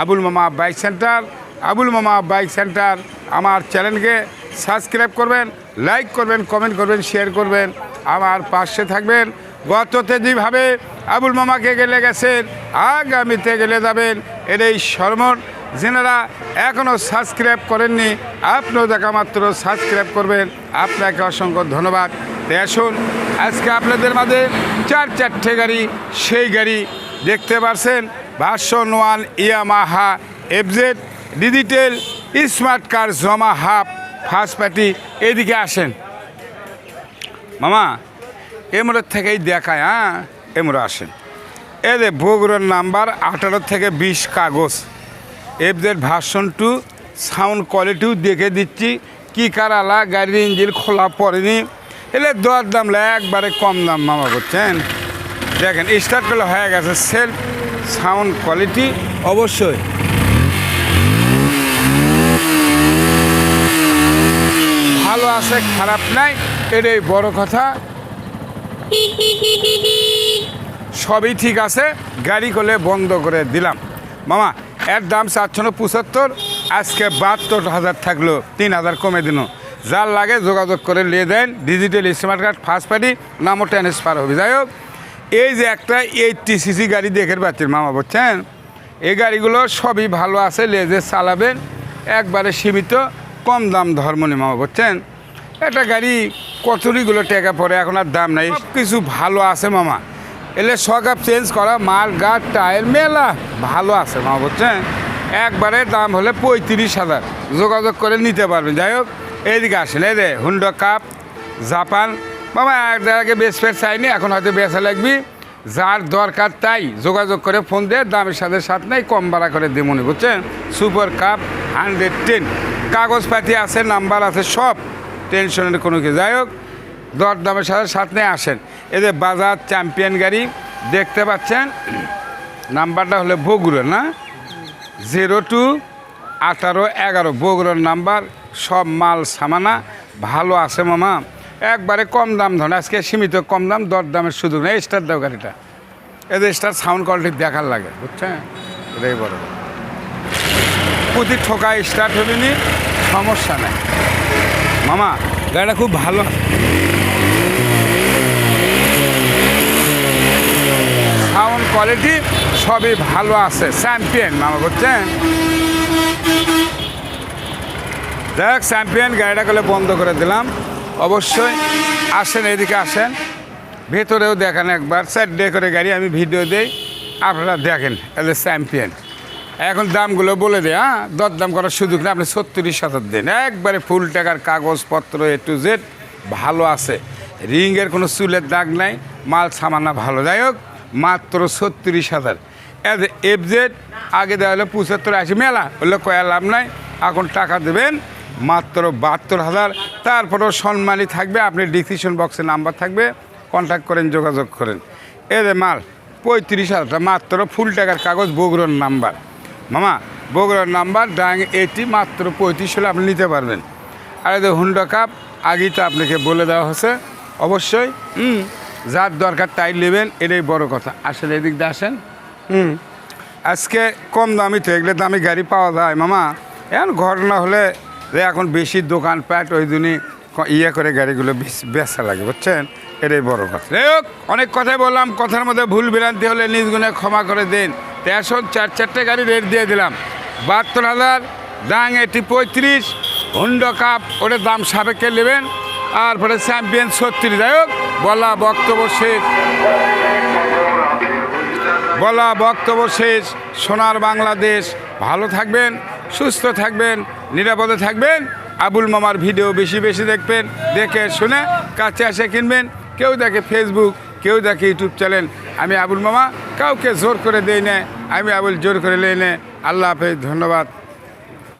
আবুল মামা bike centre. Abul মামা bike centre আমার চ্যানেলকে সাবস্ক্রাইব করবেন, লাইক করবেন, কমেন্ট করবেন, শেয়ার করবেন। আমার পাশে থাকবেন। গততে যেভাবে আবুল মামাকে গেলে গেছেন, আগামীতে গেলে যাবেন এর এই শর্মন যেনারা এখনও সাবস্ক্রাইব করেননি, আপনিও দেখা মাত্র সাবস্ক্রাইব করবেন। আপনাকে অসংখ্য ধন্যবাদ। আসুন, আজকে আপনাদের মাঝে চার চারটে গাড়ি, সেই গাড়ি দেখতে পারছেন। Version one Yamaha FZ digital smart card জমা হাফ ফার্স্ট পার্টি এদিকে আসেন। মামা, এমরের থেকেই দেখায় হ্যাঁ? এমরে আসেন। এ যে বগুড়ার নাম্বার আঠারো থেকে বিশ কাগজ। এফজেড ভার্সন টু সাউন্ড কোয়ালিটিও দেখে দিচ্ছি। কী কারালা, গাড়ির ইঞ্জিন খোলা পড়েনি। এলে দর দাম একবারে কম দাম, মামা করছেন দেখেন স্টার্ট করলে হয়ে গেছে সেলফ সাউন্ড কোয়ালিটি অবশ্যই। ভালো আছে, খারাপ নাই, এটাই বড় কথা। সবই ঠিক আছে, গাড়ি করলে বন্ধ করে দিলাম। মামা, এর দাম চারশো পঁচাত্তর, আজকে বাহাত্তর হাজার থাকল, তিন হাজার কমে দিন যার লাগে যোগাযোগ করে নিয়ে দেন digital smart card first party নামও ট্রান্সফার হবে। যাই হোক এই যে একটা এইটটি সিসি গাড়ি দেখে পাচ্ছেন মামা বলছেন এই গাড়িগুলো সবই ভালো আছে, লেজে চালাবেন, একবারে সীমিত, কম দাম ধর্মনি মামা বলছেন একটা গাড়ি কতরিগুলো টাকা পড়ে, এখন আর দাম নাই। কিছু ভালো আছে মামা। এলে সকাপ চেঞ্জ করা, মাল, গাছ, টায়ার, মেলা ভালো আছে মামা বলছেন একবারে দাম হলে পঁয়ত্রিশ হাজার। যোগাযোগ করে নিতে পারবেন। যাই হোক, এইদিকে আসেন, এই রে হুন্ডো কাপ জাপান বাবা জায়গায় বেশ ফের চাইনি, এখন হয়তো বেচা লাগবি। যার দরকার তাই যোগাযোগ করে ফোন দিয়ে দামের সাথে সাথে নেই, কম ভাড়া করে দেমনি বুঝছেন? সুপার কাপ হান্ড্রেড টেন কাগজপাতি আছে নাম্বার আছে, সব টেনশনের কোনো কিছু। যাই হোক, দর দামের সাথে সাথে নিয়ে আসেন। এদের বাজার চ্যাম্পিয়ন গাড়ি, দেখতে পাচ্ছেন? নাম্বারটা হলে বগুড়া না? জিরো টু আঠারো এগারো, বগুড়ার নাম্বার। সব মাল সামানা, ভালো আছে মামা। একবারে কম দাম ধরেন, আজকে সীমিত কম দাম দর দামের সুযোগ নেই স্টার দাও গাড়িটা। এদের স্টার সাউন্ড কোয়ালিটি দেখার লাগে, বুঝছেন? এটাই বড় প্রতি ঠোকা স্টার্ট হবে নি, সমস্যা নেই। মামা, গাড়িটা খুব ভালো। সাউন্ড কোয়ালিটি সবই ভালো আছে চ্যাম্পিয়ন মামা, বুঝছেন? দেখ চ্যাম্পিয়ন গাড়িটা করলে বন্ধ করে দিলাম। অবশ্যই আসেন, এদিকে আসেন। ভেতরেও দেখেন একবার ডে করে গাড়ি, আমি ভিডিও দেই, আপনারা দেখেন এদের চ্যাম্পিয়ন। এখন দামগুলো বলে দেয় হ্যাঁ দর দাম করার সুযোগ নেই, আপনি ছত্রিশ হাজার দিন। একবারে ফুল টাকার কাগজপত্র এ টু জেড ভালো আছে। রিংয়ের কোনো চুলের দাগ নাই, মাল সামানা ভালো। যাই হোক, মাত্র ছত্রিশ হাজার। এফ জেড আগে দেওয়া হলো পঁচাত্তর আশি। মেলা হলে কয়া লাভ নাই, এখন টাকা দেবেন, মাত্র বাহাত্তর হাজার। তারপরেও সম্মানী থাকবে, আপনি ডিসিশন বক্সে নাম্বার থাকবে কন্ট্যাক্ট করেন, যোগাযোগ করেন। এদের মাল, পঁয়ত্রিশ হাজারটা মাত্র ফুল টাকার কাগজ, বগুড়ার নাম্বার মামা, বগুড়ার নাম্বার ডাং এইটি মাত্র পঁয়ত্রিশ হলে আপনি নিতে পারবেন। আর এদের হুন্ডা কাপ আগেই তো আপনাকে বলে দেওয়া হয়েছে। অবশ্যই, হুম, যার দরকার তাই নেবেন, এটাই বড় কথা। আসলে এদিক দিয়ে আসেন। হুম, আজকে কম দামি তো এগুলো দামি গাড়ি পাওয়া যায়। মামা, এখন ঘটনা হলে এখন বেশি দোকানপাট ওই দিনই ইয়ে করে গাড়িগুলো বেচা লাগে, বুঝছেন? এটাই বড় কথা। অনেক কথাই বললাম, কথার মধ্যে ভুল বিভ্রান্তি হলে নিজ গুণে ক্ষমা করে দিন। তেরোশো চার চারটে গাড়ি রেট দিয়ে দিলাম। বাহাত্তর হাজার, দাং এটি পঁয়ত্রিশ, হুন্ডো কাপ, ওটার দাম সাপেক্ষে নেবেন। আর পরে চ্যাম্পিয়ন ছত্রিশ, যাই হোক, বলা বক্তব্য শেষ। বলা বক্তব্য শেষ। সোনার বাংলাদেশ, ভালো থাকবেন। সুস্থ থাকবেন, নিরাপদে থাকবেন। আবুল মামার ভিডিও বেশি বেশি দেখবেন, দেখে শুনে কাছে এসে কিনবেন। কেউ দেখে ফেসবুক কেউ দেখে ইউটিউব চ্যানেল আমি আবুল মামা, কাউকে জোর করে দেই না, আমি আবুল জোর করে লেই না। আল্লাহ হাফেজ, ধন্যবাদ।